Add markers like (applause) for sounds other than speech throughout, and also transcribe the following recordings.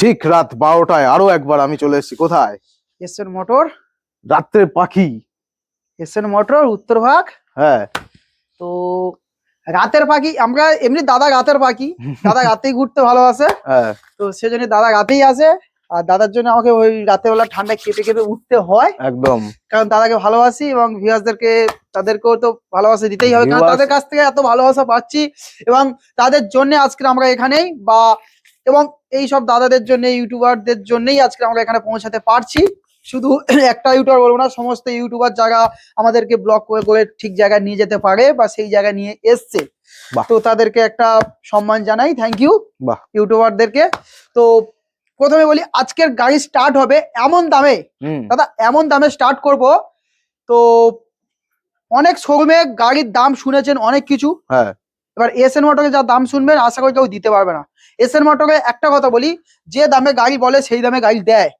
ঠিক রাত বারোটায় আরও একবার আমি চলে এসেছি। কোথায়? SN motor. রাত্রের পাখি। এসএন মোটর উত্তরভাগ হ্যাঁ। তো রাতের পাখি আমরা এমনি দাদা রাতের পাখি। দাদা রাতেই ঘুরতে ভালোবাসে। হ্যাঁ। তো সেজন্য দাদা রাতেই আসে। আর দাদার জন্য আমাকে ওই রাতের বেলা ঠান্ডায় কেঁপে কেঁপে উঠতে হয়। একদম। কারণ দাদাকে ভালোবাসি এবং ভিউয়ার্সদেরকে তাদেরকেও তো ভালোবাসা দিতেই হবে। কারণ তাদের কাছ থেকে এত ভালোবাসা পাচ্ছি এবং তাদের জন্য আজকে আমরা এখানেই বা এবং এই সব দাদাদের জন্য ইউটিউবারদের জন্যই আজকে আমরা এখানে পৌঁছাতে পারছি। শুধু একটা ইউটিউবার বলব না সমস্ত ইউটিউবার যারা আমাদেরকে ব্লক করে করে ঠিক জায়গায় নিয়ে যেতে পারে বা সেই জায়গায় নিয়ে এসছে। তো তাদেরকে একটা সম্মান জানাই থ্যাংক ইউ। ইউটিউবারদেরকে। তো প্রথমে বলি আজকের গাড়ি স্টার্ট হবে এমন দামে। দাদা এমন দামে স্টার্ট করব। তো অনেক শোরুমে গাড়ির দাম শুনেছেন অনেক কিছু। হ্যাঁ। এবার এস এসএন মোটরে যা দাম শুনবেন আশা করি কেউ দিতে পারবে না। এস এসএন মোটরে একটা কথা বলি যে দামে গাড়ি বলে সেই দামে গাড়ি দেয়।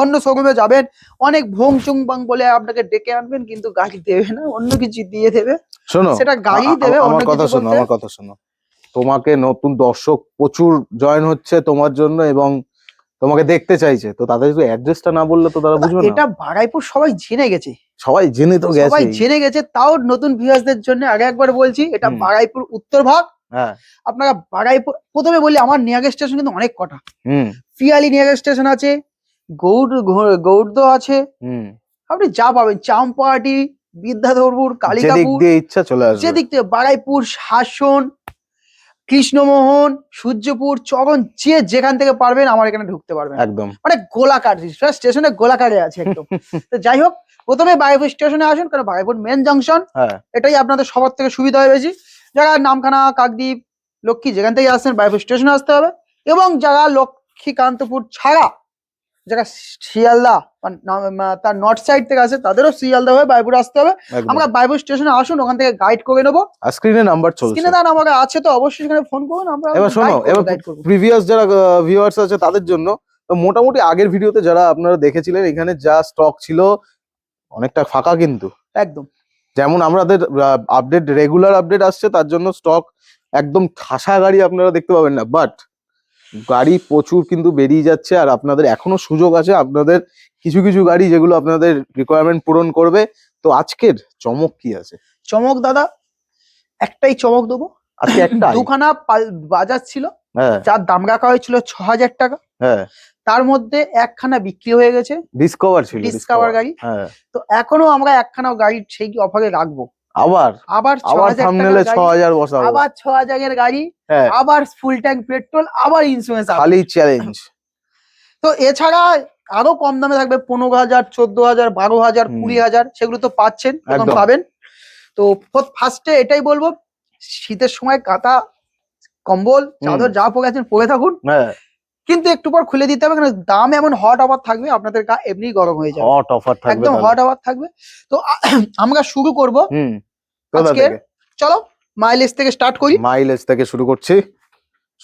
অন্য শোরুমে যাবেন অনেক ভোং চুং বাং বলে আপনাকে ডেকে আনবেন কিন্তু গাড়ি দেবে না অন্য কিছু দিয়ে দেবে। শোনো সেটা গাড়ি দেবে, আমার কথা শোনো আমার কথা শোনো। তোমাকে নতুন দর্শক প্রচুর জয়েন হচ্ছে তোমার জন্য এবং তোমাকে দেখতে চাইছে তো তাদের যদি অ্যাড্রেসটা না বললে তো তারা বুঝবে না। এটা বাগাইপুর সবাই জেনে গেছে। সবাই জেনে তো গেছে সবাই জেনে গেছে তাও নতুন ভিউয়ার্সদের জন্য আগে একবার বলছি এটা হুম। বাগাইপুর উত্তর ভাগ। হ্যাঁ। আপনারা বাগাইপুর প্রথমে বলি আমার নিয়াগের স্টেশন কিন্তু অনেক কটা। হুম। পিয়ালি নিয়াগের স্টেশন আছে গৌড় গৌড়দ আছে। হুম। আপনি যা পাবেন চাম্পাহাটি বিদ্যাধরপুর কালিকাপুর। ইচ্ছা চলে আসবে। যেদিক থেকে বারাইপুর শাসন কৃষ্ণমোহন সূর্যপুর চরণ যে যেখান থেকে পারবেন আমার এখানে ঢুকতে পারবেন। একদম। মানে গোলাকার স্টেশনে গোলাকারে আছে একদম। (laughs) তো যাই হোক প্রথমে বায়ুপুর স্টেশনে আসুন কারণ বায়ুপুর মেন জাংশন হ্যাঁ। এটাই আপনাদের সবার থেকে সুবিধা হয় বেশি। যারা নামখানা কাকদ্বীপ লক্ষ্মী যেখান থেকে আসছেন বায়ুপুর স্টেশনে আসতে হবে। এবং যারা লক্ষ্মীকান্তপুর ছাড়া যারা শিয়ালদা বা তার নর্থ সাইড থেকে আসে তাদেরও শিয়ালদা হয়ে বারাইপুর আসতে হবে। আমরা বারাইপুর স্টেশনে আসুন ওখান থেকে গাইড করে নেব। স্ক্রিনে নাম্বার চলছে। স্ক্রিনে দান আমাকে আছে তো অবশ্যই সেখানে ফোন করুন আমরা এবার শোনো এবার প্রিভিয়াস যারা ভিউয়ার্স আছে তাদের জন্য তো মোটামুটি আগের ভিডিওতে যারা আপনারা দেখেছিলেন এখানে যা স্টক ছিল অনেকটা ফাঁকা কিন্তু। একদম। যেমন আমাদের আপডেট রেগুলার আপডেট আসছে তার জন্য স্টক একদম ঠাসা গাড়ি আপনারা দেখতে পাবেন না বাট গাড়ি প্রচুর কিন্তু বেরিয়ে যাচ্ছে আর আপনাদের এখনও সুযোগ আছে আপনাদের কিছু কিছু গাড়ি যেগুলো আপনাদের রিকোয়ারমেন্ট পূরণ করবে। তো আজকের চমক কি আছে? চমক দাদা একটাই চমক দেবো। আজকে একটা দুখানা বাজার ছিল হ্যাঁ। যার দাম রাখা হয়েছিল ছ হাজার টাকা। হ্যাঁ। তার মধ্যে একখানা বিক্রি হয়ে গেছে। ডিসকভার ছিল ডিসকভার গাড়ি। হ্যাঁ। তো এখনও আমরা একখানা গাড়ি সেই অফারে রাখব। আবার আবার আবার থামনেলে টাকার ছ গাড়ি, হাজার বসাবো। আবার ছ হাজারের গাড়ি হ্যাঁ। আবার ফুল ট্যাঙ্ক পেট্রোল আবার ইন্স্যুরেন্স খালি চ্যালেঞ্জ তো এছাড়া আরও কম দামে থাকবে পনেরো হাজার চোদ্দ হাজার বারো হাজার কুড়ি হাজার সেগুলো তো পাচ্ছেন এখন। পাবেন। তো ফার্স্টে এটাই বলব শীতের সময় কাঁথা কম্বল চাদর যা পরে আছেন পরে থাকুন। হ্যাঁ। কিন্তু একটু পর খুলে দিতে হবে কারণ দাম এমন হট অফার থাকবে আপনাদের গা এমনি গরম হয়ে যাবে। হট অফার থাকবে একদম হট অফার থাকবে। তো আমরা শুরু করব। হুম কোথা চলো মাইলেজ থেকে স্টার্ট করি। মাইলেজ থেকে শুরু করছি।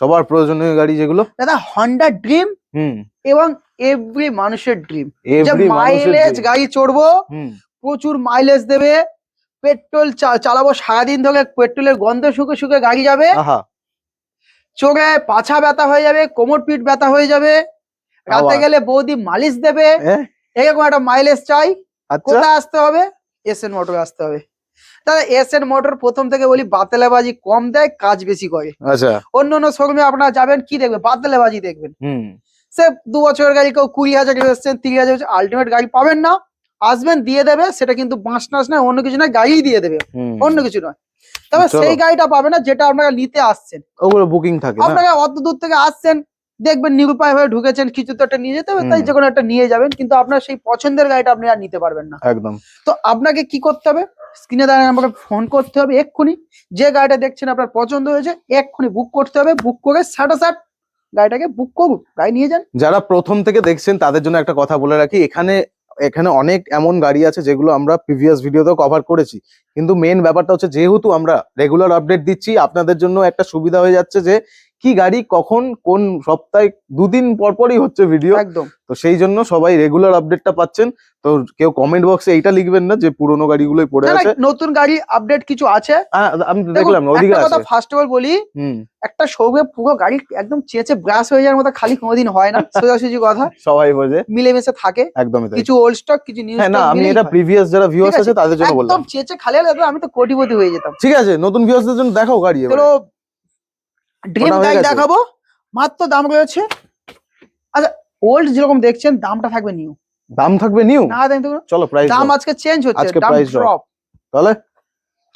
সবার প্রয়োজনীয় গাড়ি যেগুলো? দাদা হন্ডা ড্রিম হুম। এবং এভরি মানুষের ড্রিম মাইলেজ গাড়ি চড়বো প্রচুর মাইলেজ দেবে পেট্রোল চালাবো সারাদিন ধরে পেট্রোলের গন্ধ শুকে শুকে গাড়ি যাবে। চোখে পাছা ব্যথা হয়ে যাবে কোমর পিঠ ব্যথা হয়ে যাবে। রাতে গেলে বৌদি মালিশ দেবে। এরকম একটা মাইলেজ চাই। আচ্ছা। কোথায় আসতে হবে? এস এন মোটর আসতে হবে। তাহলে এস এন মোটর প্রথম থেকে বলি বাতেলাবাজি কম দেয় কাজ বেশি করে। আচ্ছা। অন্য অন্য শোরুমে আপনারা যাবেন কি দেখবেন? বাতেলাবাজি দেখবেন। হুম। সে দু বছরের গাড়ি কেউ কুড়ি হাজার এসছেন তিরিশ হাজার আলটিমেট গাড়ি পাবেন না। আসবেন দিয়ে দেবে সেটা কিন্তু বাঁশ টাস নয় অন্য কিছু নয় গাড়িই দিয়ে দেবে। অন্য কিছু নয়। তবে সেই গাড়িটা পাবে না যেটা আপনারা নিতে আসছেন। ওগুলো বুকিং থাকে আপনারা অত দূর থেকে আসছেন দেখবেন নিরুপায় হয়ে ঢুকেছেন কিছু তো একটা নিয়ে যেতে হবে তাই হুম। যে কোনো একটা নিয়ে যাবেন কিন্তু আপনার সেই পছন্দের গাড়িটা আপনি আর নিতে পারবেন না। একদম। তো আপনাকে কি করতে হবে? স্ক্রিনে দাঁড়িয়ে আমাকে ফোন করতে হবে এক্ষুনি। যে গাড়িটা দেখছেন আপনার পছন্দ হয়েছে এক্ষুনি বুক করতে হবে বুক করে সাটা সাট গাড়িটাকে বুক করুন গাড়ি নিয়ে যান। যারা প্রথম থেকে দেখছেন তাদের জন্য একটা কথা বলে রাখি এখানে এখানে অনেক এমন গাড়ি আছে যেগুলো আমরা প্রিভিয়াস ভিডিওতেও কভার করেছি। কিন্তু মেন ব্যাপারটা হচ্ছে যেহেতু আমরা রেগুলার আপডেট দিচ্ছি, আপনাদের জন্য একটা সুবিধা হয়ে যাচ্ছে যে কি গাড়ি কখন কোন সপ্তাহে দুদিন পর পরই হচ্ছে ভিডিও একদম। তো সেই জন্য সবাই রেগুলার আপডেটটা পাচ্ছেন। তো কেউ কমেন্ট বক্সে এইটা লিখবেন না যে পুরোনো গাড়িগুলোই পড়ে আছে। নতুন গাড়ি আপডেট কিছু আছে? আহ, আমি দেখলাম ওদিকে আছে। ফার্স্ট অফ অল বলি একটা সৌগে পুরো গাড়ি একদম চেঁচে ব্রাশ হয়ে যাওয়ার মতো খালি কোনোদিন হয় না (laughs) সোজাসুজি কথা। সবাই বোঝে। মিলেমিশে থাকে। একদমই কিছু ওল্ড স্টক কিছু নিউ হ্যাঁ না আমি এটা প্রিভিয়াস যারা ভিউয়ার্স আছে, তাদের জন্য বললাম। একদম চেঁচে খালি হলে আমি তো কোটিপতি হয়ে যেতাম। ঠিক আছে নতুন ভিউয়ার্সদের জন্য দেখাও গাড়ি। চলো ড্রিম গেছে? দেখাবো? মাত্র দাম রয়েছে। আচ্ছা ওল্ড যেরকম দেখছেন দামটা থাকবে নিউ দাম থাকবে নিউ না দেন তো চলো প্রাইস দাম আজকে চেঞ্জ হচ্ছে আজকে drop। ড্রপ তাহলে?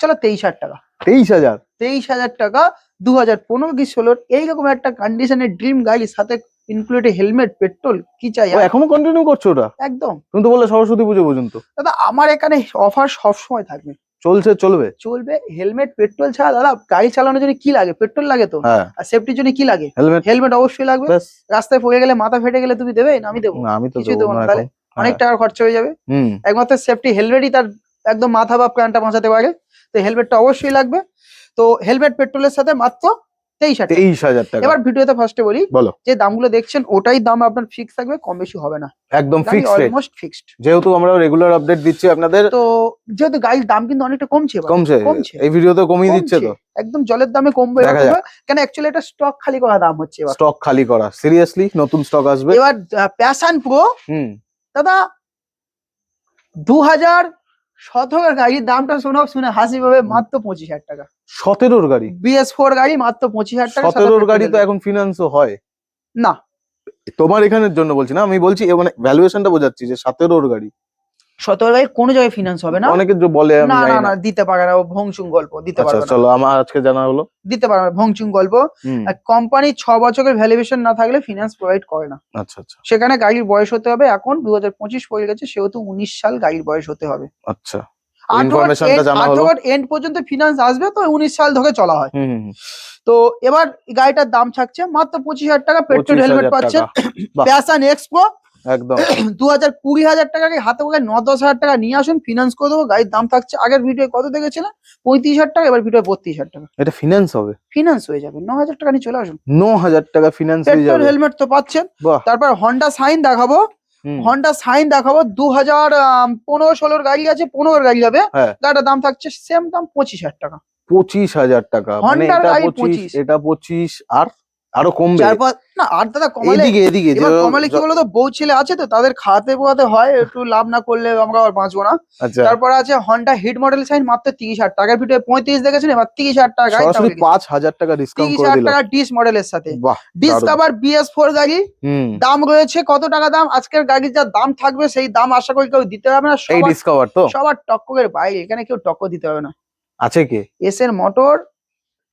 চলো তেইশ হাজার টাকা। তেইশ হাজার? তেইশ হাজার টাকা দু হাজার পনেরো কি ষোলোর এইরকম একটা কন্ডিশনের ড্রিম গাড়ির সাথে ইনক্লুডে হেলমেট পেট্রোল কি চাই এখনও কন্টিনিউ করছ ওটা? একদম। তুমি তো বললে সরস্বতী পুজো পর্যন্ত। দাদা আমার এখানে অফার সবসময় থাকবে। চলছে চলবে? চলবে। হেলমেট পেট্রোল ছাড়া দাদা গাড়ি চালানোর জন্য কি লাগে? পেট্রোল লাগে তো? হ্যাঁ। আর সেফটির জন্য কি লাগে? হেলমেট হেলমেট অবশ্যই লাগবে। রাস্তায় পড়ে গেলে মাথা ফেটে গেলে তুমি দেবে? না আমি দেবো। আমি তো কিছুই দেবো না তাহলে? অনেক হ্যাঁ। টাকা খরচা হয়ে যাবে। হুম। একমাত্র সেফটি হেলমেটই তার একদম মাথা বা প্রাণটা বাঁচাতে পারে তো হেলমেটটা অবশ্যই লাগবে। তো হেলমেট পেট্রোলের সাথে মাত্র তেইশ হাজার টাকা। তেইশ হাজার টাকা। এবার ভিডিওতে ফার্স্টে বলি বলো। যে দামগুলো দেখছেন ওটাই দাম আপনার ফিক্স থাকবে কম বেশি হবে না। একদম ফিক্সড অলমোস্ট ফিক্সড যেহেতু আমরা রেগুলার আপডেট দিচ্ছি আপনাদের। তো যেহেতু গাড়ির দাম কিন্তু অনেকটা কমছে এবার। কমছে। কমছে। এই ভিডিওতে কমিয়ে দিচ্ছে তো। একদম জলের দামে কমবে কেন অ্যাকচুয়ালি এটা স্টক খালি করা দাম হচ্ছে এবার। স্টক খালি করা। সিরিয়াসলি নতুন স্টক আসবে। এবার প্যাশন প্রো হুম। দাদা দু হাজার সতেরোর গাড়ির দামটা শোনো শুনে হাসি পাবে মাত্র পঁচিশ হাজার টাকা। সতেরোর গাড়ি? বিএস ফোর গাড়ি মাত্র পঁচিশ হাজার টাকা সতেরোর গাড়ি তো এখন ফিনান্সও হয়। না। তোমার এখানের জন্য বলছি না আমি বলছি মানে ভ্যালুয়েশনটা বোঝাচ্ছি যে সতেরোর গাড়ি। সতেরো গাড়ি কোনো জায়গায় ফিনান্স হবে না। অনেকে বলে না না না দিতে পারে না ও ভংচুং গল্প দিতে আচ্ছা পারবে না। চলো আমার আজকে জানা হলো। দিতে পারবে না ভংচুং গল্প। কোম্পানি ছ বছরের ভ্যালুয়েশন না থাকলে ফিনান্স প্রোভাইড করে না। আচ্ছা আচ্ছা। সেখানে গাড়ির বয়স হতে হবে এখন দু হাজার পঁচিশ পড়ে গেছে সেহেতু উনিশ সাল গাড়ির বয়স হতে হবে। আচ্ছা। এন্ড পর্যন্ত ফিনান্স আসবে তো উনিশ সাল ধরে চলা হয়। তো এবার গাড়িটার দাম থাকছে মাত্র পঁচিশ হাজার টাকা পেট্রোল হেলমেট পাচ্ছেন। বাহ। প্যাশন এক্সপ্রো একদম। (clears throat) দু হাজার কুড়ি হাজার টাকাকে হাতে করে ন দশ হাজার টাকা নিয়ে আসুন ফিনান্স করে দেবো গাড়ির দাম থাকছে। আগের ভিডিও কত দেখেছিলেন পঁয়ত্রিশ হাজার টাকা এবার ভিডিও বত্রিশ হাজার টাকা। এটা ফিনান্স হবে? ফিনান্স হয়ে যাবে। ন হাজার টাকা নিয়ে চলে আসুন। ন হাজার টাকা ফিনান্স হয়ে যাবে। হেলমেট তো পাচ্ছেন। তারপর হন্ডা সাইন দেখাবো। হন্ডা সাইন দেখাবো। দু হাজার পনেরো ষোলোর গাড়ি আছে পনেরোর গাড়ি হবে। হ্যাঁ। গাড়িটার দাম থাকছে সেম দাম পঁচিশ হাজার টাকা। পঁচিশ হাজার টাকা। মানে এটা পঁচিশ। এটা পঁচিশ আর আরও কমবে। চার পাঁচ না আর দাদা কমালে এদিকে এদিকে এবার কমালে কি বলতো বউ ছেলে আছে তো তাদের খাওয়াতে পোয়াতে হয় একটু লাভ না করলে আমরা আর বাঁচবো না। আচ্ছা। তারপর আছে হন্ডা হিট মডেল সাইন মাত্র তিরিশ হাজার টাকার ভিডিও পঁয়ত্রিশ দেখেছেন এবার তিরিশ হাজার টাকা সরাসরি পাঁচ হাজার টাকা ডিসকাউন্ট তিরিশ হাজার টাকা ডিস মডেলের সাথে। ডিসকাভার বিএস ফোর গাড়ি। দাম রয়েছে কত টাকা দাম? আজকের গাড়ির যা দাম থাকবে সেই দাম আশা করি কেউ দিতে হবে না। এই সবার ডিসকভার তো? সবার টক্করের বাইরে। এখানে কেউ টক্কর দিতে হবে না। আছে কে? এস এর মোটর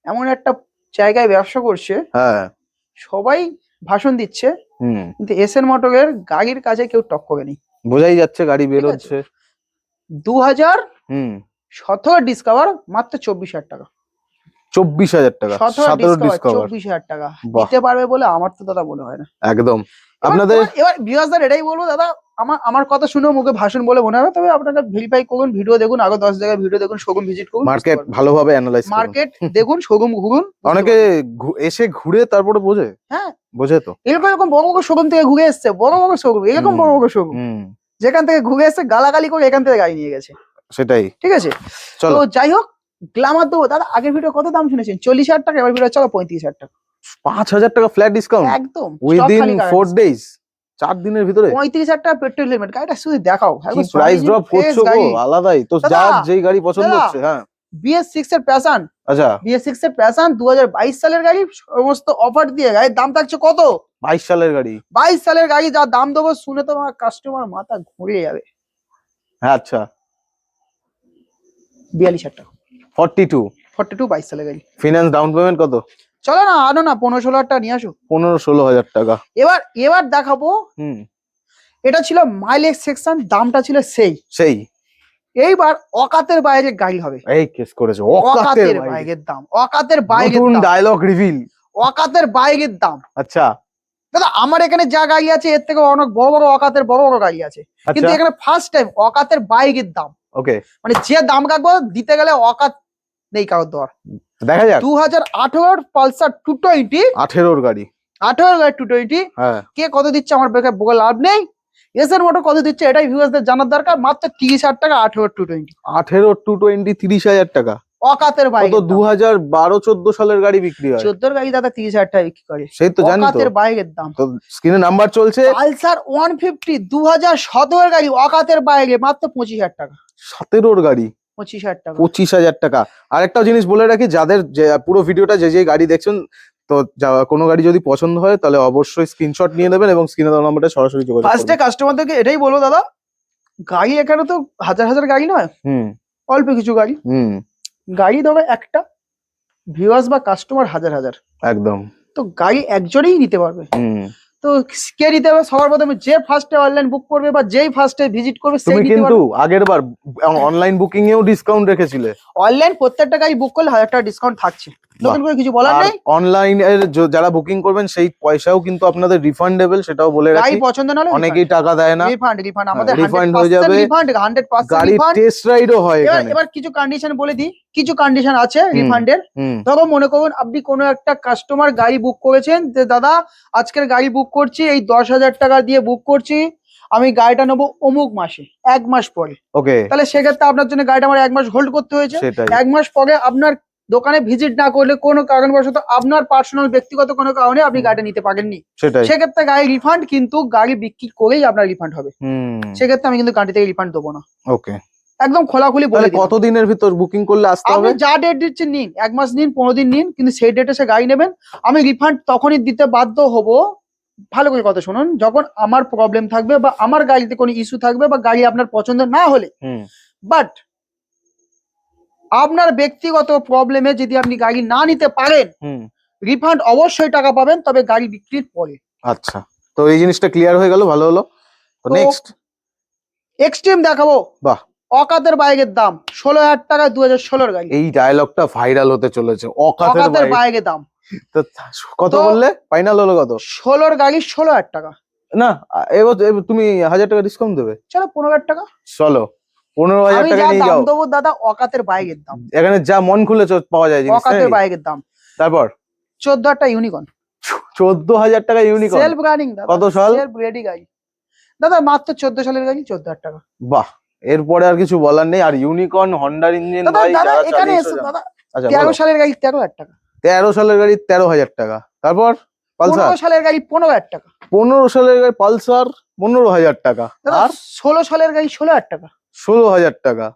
এমন একটা জায়গায় ব্যবসা করছে হ্যাঁ। সবাই ভাষণ দিচ্ছে কিন্তু এস এন মোটরের গাড়ির কাছে কেউ টক্কবে নেই বোঝাই যাচ্ছে গাড়ি বের বেরোচ্ছে। দু হাজার হুম। সতেরো ডিসকাভার মাত্র চব্বিশ হাজার টাকা। চব্বিশ হাজার টাকা। সতেরো ডিসকাভার চব্বিশ হাজার টাকা। দিতে পারবে বলে আমার তো দাদা মনে হয় না। একদম। আপনাদের এবার ভিউয়ার্সদের এটাই বলব দাদা আমার আমার কথা শুনে মুখে ভাষণ বলে মনে হবে তবে আপনারা ভেরিফাই করুন ভিডিও দেখুন আগে দশ জায়গায় ভিডিও দেখুন শোরুম ভিজিট করুন মার্কেট ভালোভাবে অ্যানালাইজ মার্কেট দেখুন শোরুম ঘুরুন (laughs) অনেকে এসে ঘুরে তারপরে বোঝে। হ্যাঁ। বোঝে তো। এরকম এরকম বড় বড় শোরুম থেকে ঘুরে এসছে বড় বড় শোরুম এরকম বড় বড় শোরুম যেখান থেকে ঘুরে এসছে গালাগালি করে এখান থেকে গাড়ি নিয়ে গেছে। সেটাই। ঠিক আছে? চলো। তো যাই হোক গ্লামার দেবো। দাদা আগের ভিডিও কত দাম শুনেছেন? চল্লিশ হাজার টাকা এবার ভিডিও চলো পঁয়ত্রিশ হাজার টাকা। পাঁচ হাজার টাকা ফ্ল্যাট ডিসকাউন্ট একদম উইদিন ফোর ডেজ চার দিনের ভিতরে। পঁয়ত্রিশ হাজার টাকা পেট্রোল হেলমেট গাড়িটা শুধু দেখাও। প্রাইস ড্রপ করছ গো আলাদাই। তো যার যেই গাড়ি পছন্দ হচ্ছে হ্যাঁ। বিএস সিক্স এর প্যাশন আচ্ছা। বিএস সিক্স এর প্যাশন দু হাজার বাইশ সালের গাড়ি সমস্ত অফার দিয়ে গাড়ির দাম থাকছে কত? বাইশ সালের গাড়ি। বাইশ সালের গাড়ি যা দাম দেবো শুনে তো আমার কাস্টমার মাথা ঘুরে যাবে। হ্যাঁ আচ্ছা। বিয়াল্লিশ হাজার টাকা। ফর্টি টু ফর্টি টু বাইশ সালের গাড়ি। ফিনান্স ডাউন পেমেন্ট কত? চলো না আনো না পনেরো ষোলো হাজার টাকা নিয়ে আসো। পনেরো ষোলো হাজার টাকা। এবার এবার দেখাবো হুম। এটা ছিল মাইলেজ সেকশন দামটা ছিল সেই। সেই। এইবার অকাতের বাইরে গাড়ি হবে। এই কেস করেছে অকাতের। বাইকের দাম অকাতের বাইকের নতুন ডায়লগ রিভিল অকাতের বাইকের দাম। আচ্ছা। দাদা আমার এখানে যা গাড়ি আছে এর থেকে অনেক বড় বড় অকাতের বড় বড় গাড়ি আছে। কিন্তু আচ্ছা এখানে ফার্স্ট টাইম অকাতের বাইকের দাম। ওকে মানে যে দাম রাখব দিতে গেলে অকাত নেই কারোর দেওয়ার। দেখা যাক। দু হাজার আঠেরোর পালসার টু টোয়েন্টি আঠেরোর গাড়ি। আঠেরো গাড়ি টু টোয়েন্টি হ্যাঁ। কে কত দিচ্ছে আমার বেকার বলে লাভ নেই। এসের মোটর কত দিচ্ছে এটাই ভিউয়ার্সদের জানার দরকার। মাত্র তিরিশ হাজার টাকা আঠেরো টু টোয়েন্টি আঠেরো টু টোয়েন্টি তিরিশ হাজার টাকা। অকাতের বাইক কত? দু হাজার বারো চোদ্দ সালের গাড়ি বিক্রি হয়। চোদ্দোর গাড়ি দাদা তিরিশ হাজার টাকা বিক্রি করে। সেই তো জানি তো। অকাতের বাইকের দাম। তো স্ক্রিনে নাম্বার চলছে। পালসার ওয়ান ফিফটি দু হাজার সতেরোর গাড়ি অকাতের বাইরে মাত্র পঁচিশ হাজার টাকা। সতেরোর গাড়ি। পঁচিশ হাজার টাকা। পঁচিশ হাজার টাকা। আর একটা জিনিস বলে রাখি যাদের যে পুরো ভিডিওটা যে যে গাড়ি দেখছেন তো কোনো গাড়ি যদি পছন্দ হয় তাহলে অবশ্যই স্ক্রিনশট নিয়ে নেবেন এবং স্ক্রিনে দেওয়া নাম্বারটা সরাসরি যোগাযোগ ফার্স্টে। কাস্টমারদেরকে এটাই বলব দাদা গাড়ি এখানে তো হাজার হাজার গাড়ি নয় হুম। অল্প কিছু গাড়ি। হুম। গাড়ি ধরো একটা ভিউয়ার্স বা কাস্টমার হাজার হাজার। একদম। তো গাড়ি একজনেই নিতে পারবে। হুম। তো কে দিতে হবে সবার প্রথমে যে ফার্স্টে অনলাইন বুক করবে বা যেই ফার্স্টে ভিজিট করবে সেই কিন্তু আগের বার অনলাইন বুকিং এও ডিসকাউন্ট রেখেছিলে। অনলাইন প্রত্যেকটা গাড়ি বুক করলে হাজার টাকা ডিসকাউন্ট থাকছে। নতুন করে কিছু বলার নেই? অনলাইন এর যারা বুকিং করবেন সেই পয়সাও কিন্তু আপনাদের রিফান্ডেবল সেটাও বলে গাড়ি রাখি। পছন্দ না হলে অনেকেই টাকা দেয় না। রিফান্ড রিফান্ড আমাদের refund হয়ে যাবে। রিফান্ড হান্ড্রেড পার্সেন্ট গাড়ির রিফান্ড টেস্ট রাইডও হয় এখানে। এবার কিছু কন্ডিশন বলে দিই। কিছু কন্ডিশন আছে। রিফান্ডের ধরো মনে করুন আপনি কোনো একটা কাস্টমার গাড়ি বুক করেছেন যে দাদা আজকের গাড়ি বুক করছি এই দশ হাজার টাকা দিয়ে বুক করছি আমি গাড়িটা নেব অমুক মাসে এক মাস পরে। ওকে তাহলে সেক্ষেত্রে আপনার জন্য গাড়িটা আমার এক মাস হোল্ড করতে হয়েছে। এক মাস পরে আপনার দোকানে ভিজিট না করলে কোনো কারণবশত আপনার পার্সোনাল ব্যক্তিগত কোনো কারণে আপনি। গাড়িটা নিতে পারেননি। সেক্ষেত্রে গাড়ি রিফান্ড কিন্তু গাড়ি বিক্রি করেই আপনার রিফান্ড হবে। হুম। সেক্ষেত্রে আমি কিন্তু গাড়ি থেকে রিফান্ড দেবো না। ওকে। একদম খোলাখুলি বলে। কত দিনের ভিতর বুকিং করলে আসতে হবে? যা ডেট দিচ্ছেন নিন। এক মাস নিন পনেরো দিন নিন কিন্তু সেই ডেটে সে গাড়ি নেবেন। আমি রিফান্ড তখনই দিতে বাধ্য হব। ভালো করে কথা শুনুন। যখন আমার প্রবলেম থাকবে বা আমার গাড়িতে কোনো ইস্যু থাকবে বা গাড়ি আপনার পছন্দ না হলে। বাট আপনার ব্যক্তিগত প্রবলেমে যদি আপনি গাড়ি না নিতে পারেন হুম। রিফান্ড অবশ্যই টাকা পাবেন তবে গাড়ি বিক্রির পরে। আচ্ছা। তো এই জিনিসটা ক্লিয়ার হয়ে গেল ভালো হলো? তো নেক্সট এক্সট্রিম দেখাবো। বাহ। অকাতের বাইকের দাম ষোলো হাজার টাকা দু হাজার ষোলোর গাড়ি। এই ডায়লগটা ভাইরাল হতে চলেছে অকাতের বাইকের দাম। তো কত বললে? ফাইনাল হলো কত? ষোলোর গাড়ি ষোলো হাজার টাকা। না এবার এবার তুমি হাজার টাকা ডিসকাউন্ট দেবে। চলো পনেরো হাজার টাকা। চলো। পনেরো হাজার টাকা নিয়ে যাও। দেবো দাদা অকাতের বাইকের দাম। এখানে যা মন খুলে পাওয়া যায় জিনিস অকাতের বাইকের দাম। তারপর? চোদ্দ হাজার টাকা ইউনিকন চোদ্দ হাজার টাকা ইউনিকর্ন সেলফ দাদা। কত সাল? সেলফ রেডি গাড়ি দাদা মাত্র চোদ্দ সালের গাড়ি চোদ্দ হাজার টাকা। বাহ এরপরে আর কিছু বলার নেই। আর ইউনিকর্ন হন্ডার ইঞ্জিন ভাই দাদা এখানে এসো। দাদা। আচ্ছা তেরো। সালের গাড়ি তেরো হাজার টাকা। তেরো সালের গাড়ি তেরো হাজার টাকা। তারপর? পালসার? পনেরো সালের গাড়ি পনেরো হাজার টাকা। পনেরো সালের গাড়ি পালসার পনেরো হাজার টাকা। আর? ষোলো সালের গাড়ি ষোলো হাজার টাকা। ষোলো হাজার টাকা।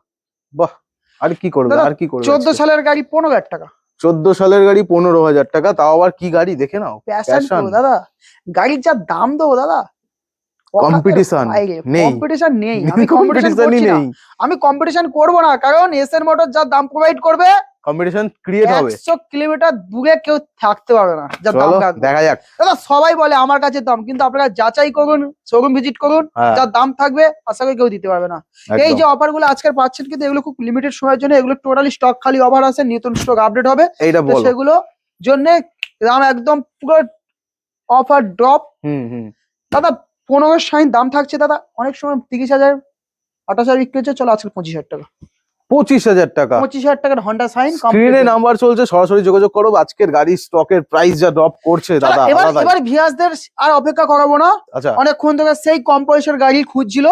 বাহ আর কি করবে আর কি করবে চোদ্দ সালের গাড়ি পনেরো হাজার টাকা। চোদ্দ সালের গাড়ি পনেরো হাজার টাকা তাও আবার কি গাড়ি? দেখে নাও দাদা। গাড়ির যা দাম দেবো দাদা কম্পিটিশন নেই। আমি (laughs) কম্পিটিশন কম্পিটিশনই নেই। আমি কম্পিটিশন করব না কারণ এসএন মোটর যা দাম প্রোভাইড করবে কম্পিটিশন ক্রিয়েট হবে। একশো কিলোমিটার দূরে কেউ থাকতে পারবে না। যা দাম দেখা যাক। দাদা সবাই বলে আমার কাছে দাম কিন্তু আপনারা যাচাই করুন শোরুম ভিজিট করুন হ্যাঁ, যা দাম থাকবে আশা করি কেউ দিতে পারবে না। এই যে অফারগুলো আজকের পাচ্ছেন কিন্তু এগুলো খুব লিমিটেড সময়ের জন্য এগুলো টোটালি স্টক খালি অফার আছে নতুন স্টক আপডেট হবে। এইটা সেগুলো জন্য দাম একদম পুরো অফার ড্রপ হুম হুম। দাদা পনেরো সাইন দাম থাকছে দাদা। অনেক সময় তিরিশ হাজার আঠাশ হাজার বিক্রি হচ্ছে চলো আজকে পঁচিশ হাজার টাকা। পঁচিশ হাজার টাকা। পঁচিশ হাজার টাকার হন্ডা সাইন স্ক্রিনে নাম্বার চলছে সরাসরি যোগাযোগ করো। আজকের গাড়ির স্টকের প্রাইস যা ড্রপ করছে দাদা এবার। এবার ভিয়াসদের আর অপেক্ষা করাবো না। আচ্ছা। অনেকক্ষণ ধরে সেই কম পয়সার গাড়ি খুঁজছিল।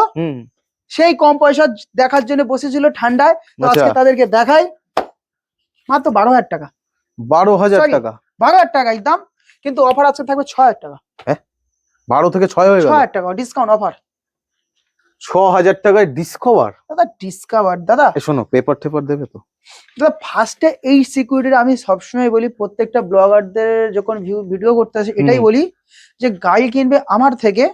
সেই কম পয়সা দেখার জন্য বসেছিল ঠান্ডায়। তো আচ্ছা। আজকে তাদেরকে দেখাই। মাত্র বারো হাজার টাকা। বারো হাজার টাকা। বারো হাজার টাকা দাম কিন্তু অফার আজকে থাকবে ছ হাজার টাকা। বারো থেকে ছয় হয়ে হাজার টাকা ডিসকাউন্ট অফার ছ হাজার টাকায় ডিসকভার দাদা ডিসকাভার দাদা। শোনো পেপার টেপার দেবে তো। দাদা ফার্স্টে এই সিকিউরিটির আমি সবসময় বলি প্রত্যেকটা ব্লগারদের যখন ভিডিও করতে আসে এটাই বলি যে গাড়ি কিনবে আমার থেকে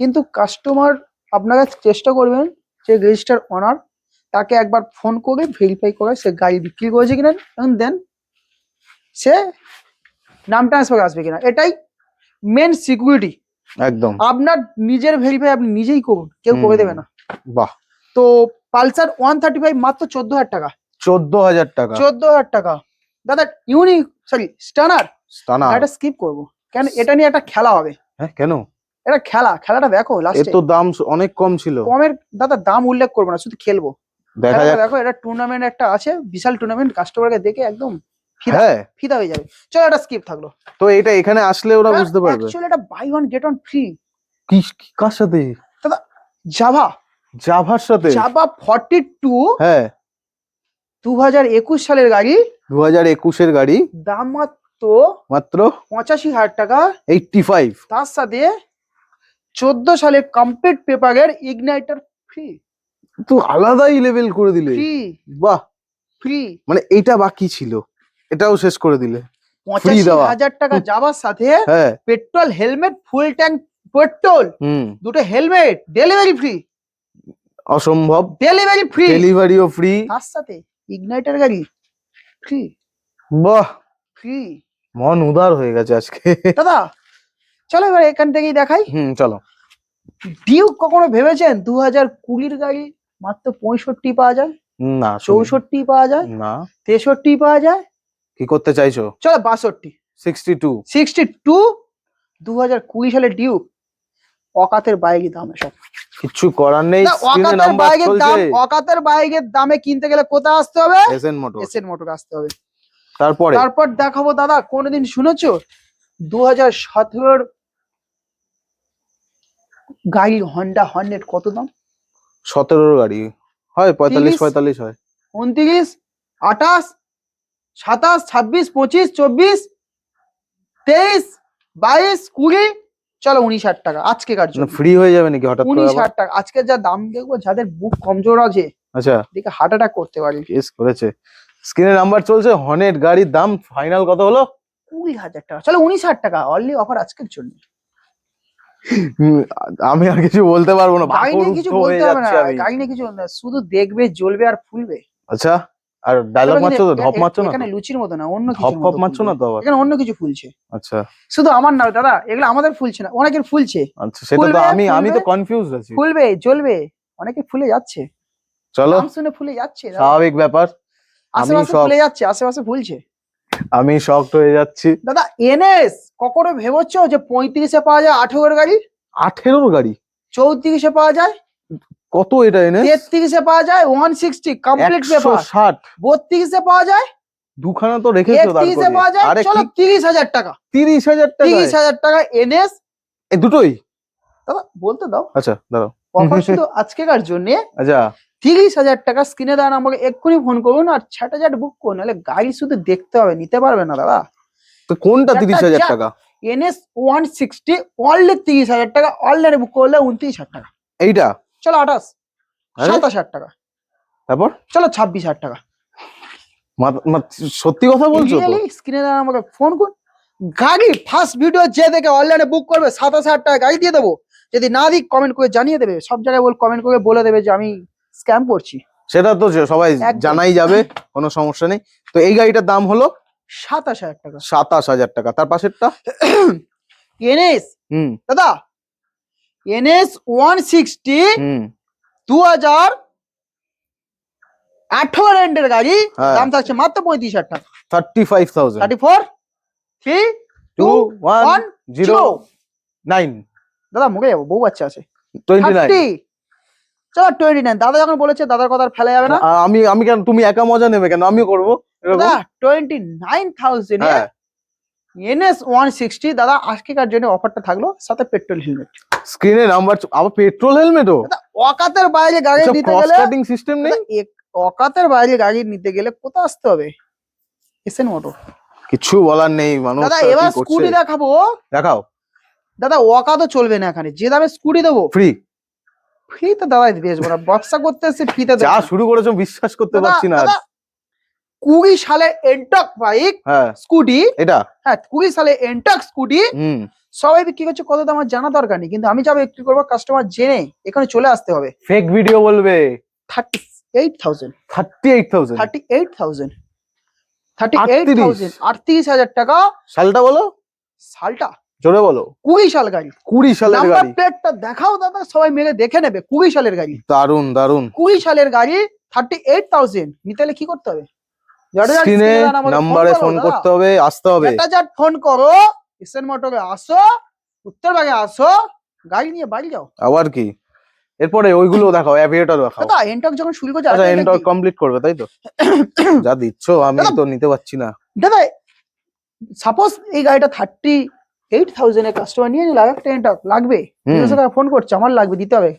কিন্তু কাস্টমার আপনারা চেষ্টা করবেন যে রেজিস্টার অনার তাকে একবার ফোন করে ভেরিফাই করে সে গাড়ি বিক্রি করেছে কিনা এবং দেন সে নাম ট্রান্সফার আসবে কিনা। এটাই মেন সিকিউরিটি একদম। আপনার নিজের ভেরিফাই আপনি নিজেই করুন কেউ করে দেবে না। বাহ। তো পালসার ওয়ান থার্টি ফাইভ মাত্র চোদ্দ হাজার টাকা। চোদ্দ হাজার টাকা। চোদ্দ হাজার টাকা। দাদা ইউনিক সরি স্টানার স্টানা এটা স্কিপ করব। কেন এটা নিয়ে একটা খেলা হবে। হ্যাঁ কেন? এটা খেলা খেলাটা দেখো লাস্টে তো দাম অনেক কম ছিল। কমের দাদা দাম উল্লেখ করব না শুধু খেলব। দেখা যাক। দেখো এটা টুর্নামেন্ট একটা আছে বিশাল টুর্নামেন্ট কাস্টমারকে দেখে একদম ফিদা হ্যাঁ। ফিদা হয়ে যাবে। চলো এটা স্কিপ থাকল। তো এটা এখানে আসলে ওরা বুঝতে পারবে। অ্যাকচুয়ালি এটা buy one get one free কি কি- কার সাথে? দাদা জাভা জাভার সাথে? জাভা ফর্টি টু হ্যাঁ। দু হাজার একুশ সালের গাড়ি। দু হাজার একুশের গাড়ি। দাম মাত্র মাত্র? পঁচাশি হাজার টাকা। এইটটি ফাইভ তার সাথে চোদ্দ সালে কমপ্লিট পেপারের ইগনাইটার ফ্রি তো আলাদাই লেভেল করে দিলে। ফ্রি বাহ। ফ্রি মানে এইটা বাকি ছিল। এটাও শেষ করে দিলে। পঁচাশি। হাজার টাকা যাওয়ার সাথে হ্যাঁ। Petrol helmet full tank petrol হুম। দুটো হেলমেট ডেলিভারি ফ্রি। অসম্ভব। Delivery free. ডেলিভারিও ফ্রি। তার সাথে ইগনাইটার গাড়ি। ফ্রি। বাহ! ফ্রি। মন উদার হয়ে গেছে আজকে। দাদা চলো এবার এখান থেকেই দেখাই। হুম চলো। ডিউক কখনো ভেবেছেন দু হাজার কুড়ির গাড়ি মাত্র পঁয়ষট্টি পাওয়া যায়? না। চৌষট্টি পাওয়া যায়? না। তেষট্টি পাওয়া যায়? কি করতে চাইছো? চলো বাষট্টি। সিক্সটি টু সিক্সটি টু দু হাজার কুড়ি সালের ডিউক অকাতের বাইকের দামে সব কিচ্ছু করার নেই অকাতের বাইকের দাম অকাতের বাইকের দামে কিনতে গেলে কোথায় আসতে হবে? এসএন মোটর এসএন মোটর আসতে হবে। তারপরে? তারপর দেখাবো দাদা কোনোদিন শুনেছো? দু হাজার সতেরোর গাড়ি হন্ডা হন্ড্রেড কত দাম? সতেরোর গাড়ি। হয় পঁয়তাল্লিশ পঁয়তাল্লিশ হয়। উনত্রিশ আঠাশ সাতাশ ছাব্বিশ পঁচিশ চব্বিশ তেইশ বাইশ কুড়ি চলো উনিশ হাজার টাকা। আজকেকার জন্য? ফ্রি হয়ে যাবে নাকি হঠাৎ উনিশ? হাজার টাকা। আজকে যা দাম দেখব যাদের বুক কমজোর আছে আচ্ছা। দেখে হার্ট অ্যাটাক করতে পারি। কেস করেছে। স্ক্রিনে নাম্বার চলছে হর্নেট গাড়ির দাম ফাইনাল কত হলো? কুড়ি হাজার টাকা। চলো উনিশ হাজার টাকা অনলি অফার আজকের জন্য। আমি আর কিছু বলতে পারব না গাড়ি নিয়ে কিছু বলতে হবে না গাড়ি নিয়ে কিছু শুধু দেখবে জ্বলবে আর ফুলবে। আচ্ছা। আর ডায়লগ মারছো তো? ধপ মারছো না এখানে লুচির মতো না অন্য ধপ কিছু ফপ মারছো না তো আবার? এখানে অন্য কিছু ফুলছে। আচ্ছা। শুধু আমার না দাদা এগুলো আমাদের ফুলছে না অনেকের ফুলছে। আচ্ছা সেটা তো আমি আমি তো কনফিউজ আছি। ফুলবে জ্বলবে অনেকে ফুলে যাচ্ছে। চলো। নাম শুনে ফুলে যাচ্ছে স্বাভাবিক ব্যাপার। আমি ফুলে যাচ্ছে আশেপাশে ফুলছে। আমি শকড হয়ে যাচ্ছি। দাদা এনএস কখনো ভেবেছ যে পঁয়ত্রিশে পাওয়া যায় আঠেরোর গাড়ি? আঠেরোর গাড়ি? চৌত্রিশে পাওয়া যায় কত এটা এনে? তেত্রিশে পাওয়া যায় ওয়ান সিক্সটি কমপ্লিট একশো পেপার ষাট। বত্রিশে পাওয়া যায়? দুখানা তো রেখেছো তার একত্রিশে পাওয়া যায় চলো কি তিরিশ হাজার টাকা। তিরিশ হাজার টাকা তিরিশ হাজার টাকা এনএস। এই দুটোই? দাদা বলতে দাও। আচ্ছা দাঁড়াও। অফার (laughs) শুধু আজকেকার জন্য আচ্ছা। তিরিশ হাজার টাকা স্ক্রিনে দাঁড়ান আমাকে এক্ষুনি ফোন করুন আর ছটা চাট বুক করুন নাহলে গাড়ি শুধু দেখতে হবে নিতে পারবে না দাদা। তো কোনটা তিরিশ হাজার টাকা? এনএস ওয়ান সিক্সটি অনলি তিরিশ হাজার টাকা অনলাইনে বুক করলে উনত্রিশ হাজার টাকা। এইটা? চলো আঠাশ সাতাশ হাজার টাকা। তারপর? চলো ছাব্বিশ হাজার টাকা। সত্যি কথা বলছো স্ক্রিনে দাঁড়ান আমাকে ফোন কর। গাড়ি ফার্স্ট ভিডিও যে দেখে অনলাইনে বুক করবে সাতাশ হাজার টাকা গাড়ি দিয়ে দেবো। যদি না দিক কমেন্ট করে জানিয়ে দেবে। সব জায়গায় বল কমেন্ট করে বলে দেবে যে আমি স্ক্যাম করছি। সেটা তো সবাই জানাই যাবে কোনো সমস্যা নেই। তো এই গাড়িটার দাম হলো? সাতাশ হাজার টাকা। সাতাশ হাজার টাকা। তার পাশেরটা? (coughs) এনএস হুম। দাদা এনএস ওয়ান সিক্সটি দু হাজার আঠারো রেন্টের গাড়ি হ্যাঁ। দাম থাকছে মাত্র পঁয়ত্রিশ হাজার টাকা। Thirty five thousand thirty four three two one zero nine দাদা মুখে যাব বউ বাচ্চা আছে। টোয়েন্টি নাইন চলো টোয়েন্টি নাইন দাদা যখন বলেছে দাদার কথা ফেলা যাবে না। আমি আমি কেন তুমি একা মজা নেবে কেন? আমিও করব। টোয়েন্টি নাইন থাউজেন্ড হ্যাঁ। এনএস ওয়ান সিক্সটি দাদা আজকেকার জন্য অফারটা থাকল? সাথে পেট্রোল হেলমেট স্ক্রিনে নাম্বার আবার পেট্রোল হেলমেটও অকাতের বাইরে গাড়ি নিতে গেলে কাটিং সিস্টেম নেই? অকাতের বাইরে গাড়ি নিতে গেলে কোথায় আসতে হবে? এসএন মোটর কিছু বলার নেই মানুষ দাদা এবার স্কুটি দেখাবো। দেখাও। দাদা ওয়াকা তো চলবে না এখানে। যে দামে স্কুটি দেবো। ফ্রি ফ্রিতে দাদা বেচবো না ব্যবসা করতে এসে ফ্রিতে যা শুরু করেছ বিশ্বাস করতে পারছি না। কুড়ি সালে এন্টক বাইক হ্যাঁ। স্কুটি এটা। হ্যাঁ কুড়ি সালে এন্টক স্কুটি। সবাই বিক্রি করছে কত দাম আমার জানা দরকার নেই কিন্তু আমি যাব বিক্রি করব কাস্টমার জেনে এখানে চলে আসতে হবে। ফেক ভিডিও বলবে। Thirty eight thousand thirty eight thousand thirty eight thousand thirty eight 38 thousand আটত্রিশ হাজার টাকা। সালটা বলো। সালটা। জোরে বলো। কুড়ি সাল গাড়ি। কুড়ি সালের গাড়ি। প্লেটটা দেখাও দাদা সবাই মিলে দেখে নেবে। কুড়ি সালের গাড়ি। দারুণ দারুণ কুড়ি সালের গাড়ি থার্টি এইট থাউজেন্ড নিতে হলে কি করতে হবে? স্ক্রিনে নাম্বারে ফোন করতে হবে আসতে হবে। ফোন করো ইসেন মোটরে আসো উত্তরবাগে আসো গাড়ি নিয়ে বাড়ি যাও। আবার কি? এরপরে ওইগুলো দেখাও অ্যাভিয়েটর দেখাও। দাদা এন্টক যখন শুরু করছে আচ্ছা আরেকটা কমপ্লিট করবে তাই তো? (coughs) যা দিচ্ছ আমি তো নিতে পারছি না। দাদা সাপোজ এই গাড়িটা থার্টি এইট থাউজেন্ডের কাস্টমার নিয়ে নিল আর একটা এন্টক লাগবে ফোন করছে আমার লাগবে দিতে হবে।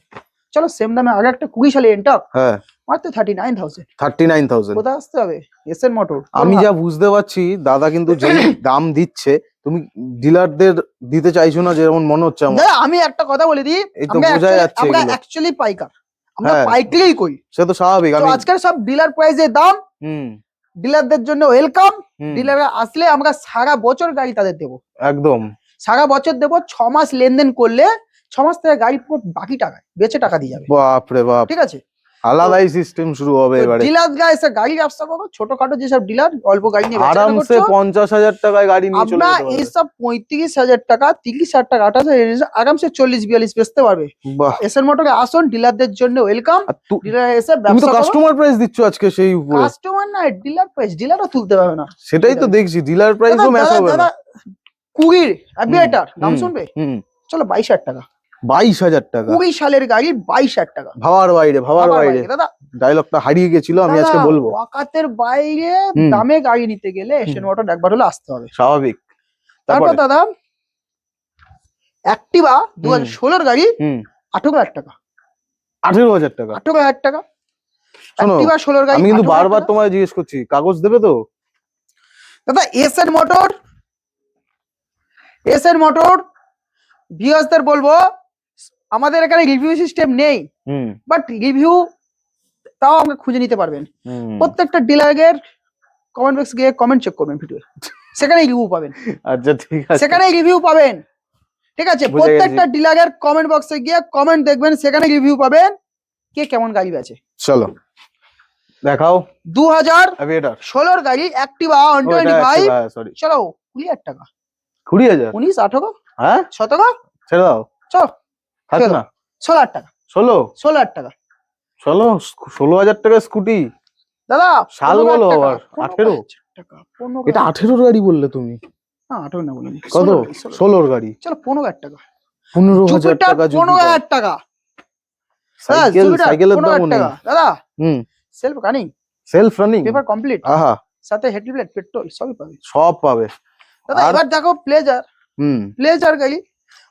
চলো সেম দামে আগে একটা কুড়ি সালে এন্টক হ্যাঁ। মাত্র thirty nine thousand thirty nine thousand কোথায় আসতে হবে? এস এন মোটর আমি যা বুঝতে পারছি দাদা কিন্তু যে (coughs) দাম দিচ্ছে তুমি ডিলারদের দিতে চাইছো না যেমন মনে হচ্ছে আমার? আমি একটা কথা বলে দিই আমরা বোঝা যাচ্ছে আমরা অ্যাকচুয়ালি পাইকার। আমরা হ্যাঁ। পাইকারি করি। সে তো স্বাভাবিক আমি আজকের সব ডিলার প্রাইসের দাম হুম। ডিলারদের জন্য ওয়েলকাম ডিলাররা আসলে আমরা সারা বছর গাড়ি তাদের দেবো। একদম। সারা বছর দেবো ছ মাস লেনদেন করলে ছ মাস থেকে গাড়ি পুরো বাকি টাকা বেচে টাকা দিয়ে যাবে। বাপ রে বাপ। ঠিক আছে? আলাদাই সিস্টেম শুরু হবে এবারে। ডিলার গায়ে এসে গাড়ি ব্যবসা করো ছোটখাটো যেসব ডিলার অল্প গাড়ি নিয়ে আরামসে পঞ্চাশ হাজার টাকায় গাড়ি নিয়ে চলে যেতে পারবে। এইসব পঁয়ত্রিশ হাজার টাকা তিরিশ হাজার টাকা আঠাশ হাজার আরামসে চল্লিশ বিয়াল্লিশ বেচতে পারবে। বাহ। এস এর মোটরে আসুন ডিলারদের জন্য ওয়েলকাম ডিলার এসে তুমি তো ব্যবসা কাস্টমার প্রাইস দিচ্ছ আজকে সেই উপরে। কাস্টমার না ডিলার প্রাইস ডিলারও তুলতে পারবে না। সেটাই তো দেখছি ডিলার প্রাইসও ম্যাচ হবে না। কুড়ির অ্যাভিয়েটার দাম শুনবে? হুম। চলো বাইশ হাজার টাকা। বাইশ হাজার টাকা। কুড়ি সালের গাড়ি বাইশ হাজার টাকা। ভাবার বাইরে ভাবার বাইরে। দাদা। ডায়লগটা হারিয়ে গেছিল আমি আজকে বলব। ওয়াকাতের বাইরে দামে গাড়ি নিতে গেলে এশিয়ান মোটর একবার হলে আসতে হবে। স্বাভাবিক। তারপর দাদা অ্যাক্টিভা দু হাজার ষোলোর গাড়ি আঠেরো হাজার টাকা। আঠেরো হাজার টাকা? আঠেরো হাজার টাকা। অ্যাক্টিভা ষোলোর গাড়ি আমি কিন্তু বারবার তোমায় জিজ্ঞেস করছি কাগজ দেবে তো? দাদা এস এর মোটর এস এর মোটর ভিউয়ার্সদের বলব আমাদের এখানে রিভিউ সিস্টেম নেই বাট রিভিউ তাও আমাকে খুঁজে নিতে পারবেন। প্রত্যেকটা ডিলারের কমেন্ট বক্স গিয়ে কমেন্ট চেক করবেন ভিডিও সেখানেই রিভিউ পাবেন। আচ্ছা ঠিক আছে। সেখানেই রিভিউ পাবেন। ঠিক আছে প্রত্যেকটা ডিলারের কমেন্ট বক্সে গিয়ে কমেন্ট দেখবেন সেখানে রিভিউ পাবেন কে কেমন গাড়ি আছে চলো দেখাও। দু হাজার ষোলোর গাড়ি Activa one twenty five sorry চলো কুড়ি হাজার টাকা। কুড়ি হাজার? উনিশ আঠারো? হ্যাঁ? শতকা ছেড়ে দাও। চলো। না? ষোলো হাজার টাকা। ষোলো? ষোলো হাজার টাকা। ষোলো? ষোলো হাজার টাকা স্কুটি? দাদা সাল বলো আবার, আঠেরো? এটা আঠেরোর গাড়ি বললে তুমি। না, আঠেরো না। বলিনি, কত? ষোলো ষোলোর গাড়ি? চলো পনেরো হাজার টাকা। পনেরো হাজার টাকা পনেরো হাজার টাকা। দাদা, সাইকেল সাইকেলের পনেরো নেই। দাদা হুম। সেলফ কানিং সেলফ রানিং পেপার কমপ্লিট আহা। সাথে হেডলাইট পেট্রোল সবই পাবে। সব পাবে। দাদা এবার দেখো প্লেজার হুম। প্লেজার গাড়ি।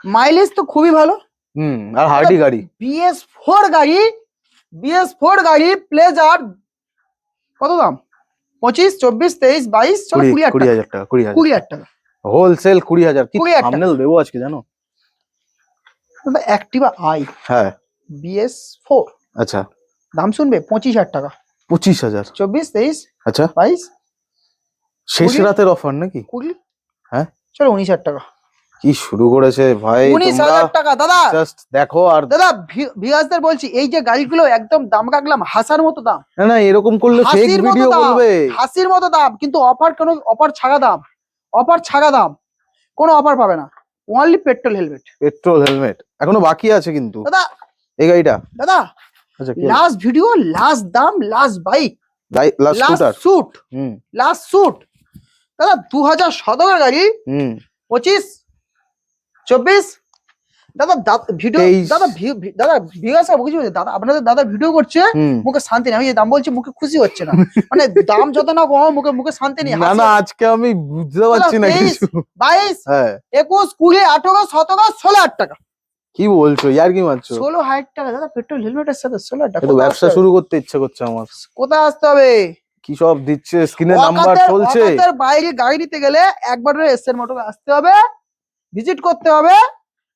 মাইলেজ তো খুবই ভালো। হুম আর হার্ডি গাড়ি। বিএস ফোর গাড়ি বিএস ফোর গাড়ি প্লেজার কত দাম? পঁচিশ চব্বিশ তেইশ বাইশ কুড়ি কুড়ি হাজার টাকা। কুড়ি হাজার কুড়ি হাজার টাকা। হোলসেল কুড়ি হাজার। কি। সামনেল দেবো আজকে জানো? দাদা অ্যাক্টিভা আই হ্যাঁ। বিএস ফোর আচ্ছা। দাম শুনবে? পঁচিশ হাজার টাকা। পঁচিশ হাজার। চব্বিশ তেইশ আচ্ছা। বাইশ। শেষ রাতের অফার নাকি? কুড়ি? হ্যাঁ? চলো উনিশ হাজার টাকা। কি শুরু করেছে ভাই উনিশ হাজার টাকা দাদা। জাস্ট দেখো আর দাদা ভিউয়ার্সদের বলছি এই যে গাড়িগুলো একদম দাম রাখলাম হাসার মতো দাম। না না এরকম করলে ফেক ভিডিও। করবে। হাসির মতো দাম কিন্তু অফার কোনো অফার ছাড়া দাম অফার ছাড়া দাম কোনো অফার পাবে না। Only petrol helmet petrol helmet এখনও বাকি আছে কিন্তু। দাদা। এই গাড়িটা? দাদা লাস্ট ভিডিও লাস্ট দাম লাস্ট বাইক লাস্ট স্যুট হুম। লাস্ট স্যুট দাদা দু হাজার সতেরো গাড়ি হুম। পঁচিশ চব্বিশ? দাদা ভিডিও দাদা দাদা ভিউয়ার্স বুঝতে দাদা আপনাদের দাদা ভিডিও করছে মুখে শান্তি নেই। আমি যে দাম বলছি মুখে খুশি হচ্ছে না। (laughs) মানে দাম যত না কম মুখে মুখে শান্তি নেই না না আজকে আমি বুঝতে পারছি না কিছু। বাইশ হ্যাঁ। একুশ কুড়ি আঠারো সতেরো ষোলো টাকা। কি বলছো? ইয়ার কি মারছো? ষোলো হাজার টাকা। দাদা পেট্রোল হেলমেটের সাথে ষোলো টাকা। কোথায় ব্যবসা শুরু করতে ইচ্ছে করছে আমার। কোথায় আসতে হবে? কি সব দিচ্ছে? স্ক্রিনে নাম্বার চলছে? বাইরে গাড়ি নিতে গেলে একবার এস এর মোটর আসতে হবে। ভিজিট করতে হবে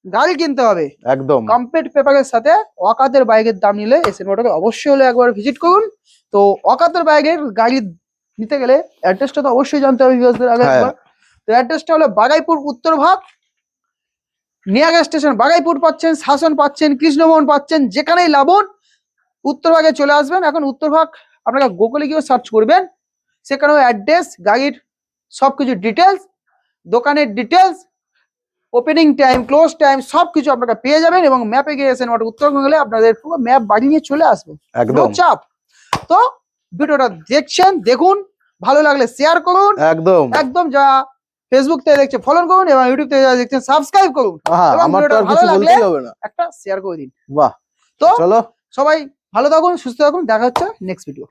গাড়ি কিনতে হবে। একদম। কমপ্লিট পেপারের সাথে অকাতের বাইকের দাম নিলে এস এর মোটরকে অবশ্যই হলে একবার ভিজিট করুন। তো অকাতের বাইকের গাড়ি নিতে গেলে অ্যাড্রেসটা তো অবশ্যই জানতে হবে ভিউয়ার্সদের আগে হ্যাঁ। একবার। তো অ্যাড্রেসটা হলো বাগাইপুর উত্তর ভাগ। নিয়াগা স্টেশন বাগাইপুর পাচ্ছেন শাসন পাচ্ছেন কৃষ্ণমোহন পাচ্ছেন যেখানেই লাবণ উত্তর ভাগে চলে আসবেন। এখন উত্তর ভাগ আপনারা গুগলে গিয়েও সার্চ করবেন। সেখানেও অ্যাড্রেস গাড়ির সবকিছু ডিটেলস দোকানের details opening time close time সবকিছু আপনারা পেয়ে যাবেন এবং ম্যাপে গিয়ে ওটা উত্তরবঙ্গ গেলে আপনাদের পুরো ম্যাপ বাড়ি নিয়ে চলে আসবে। একদম। চাপ। তো ভিডিওটা দেখছেন দেখুন ভালো লাগলে শেয়ার করুন। একদম। একদম যা ফেসবুক থেকে দেখছে ফলো করুন এবং ইউটিউব থেকে যারা দেখছেন সাবস্ক্রাইব করুন। আমার তো আর কিছু বলতেই হবে না। একটা শেয়ার করে দিন। বাহ তো চলো। সবাই ভালো থাকুন সুস্থ থাকুন দেখা হচ্ছে নেক্সট ভিডিও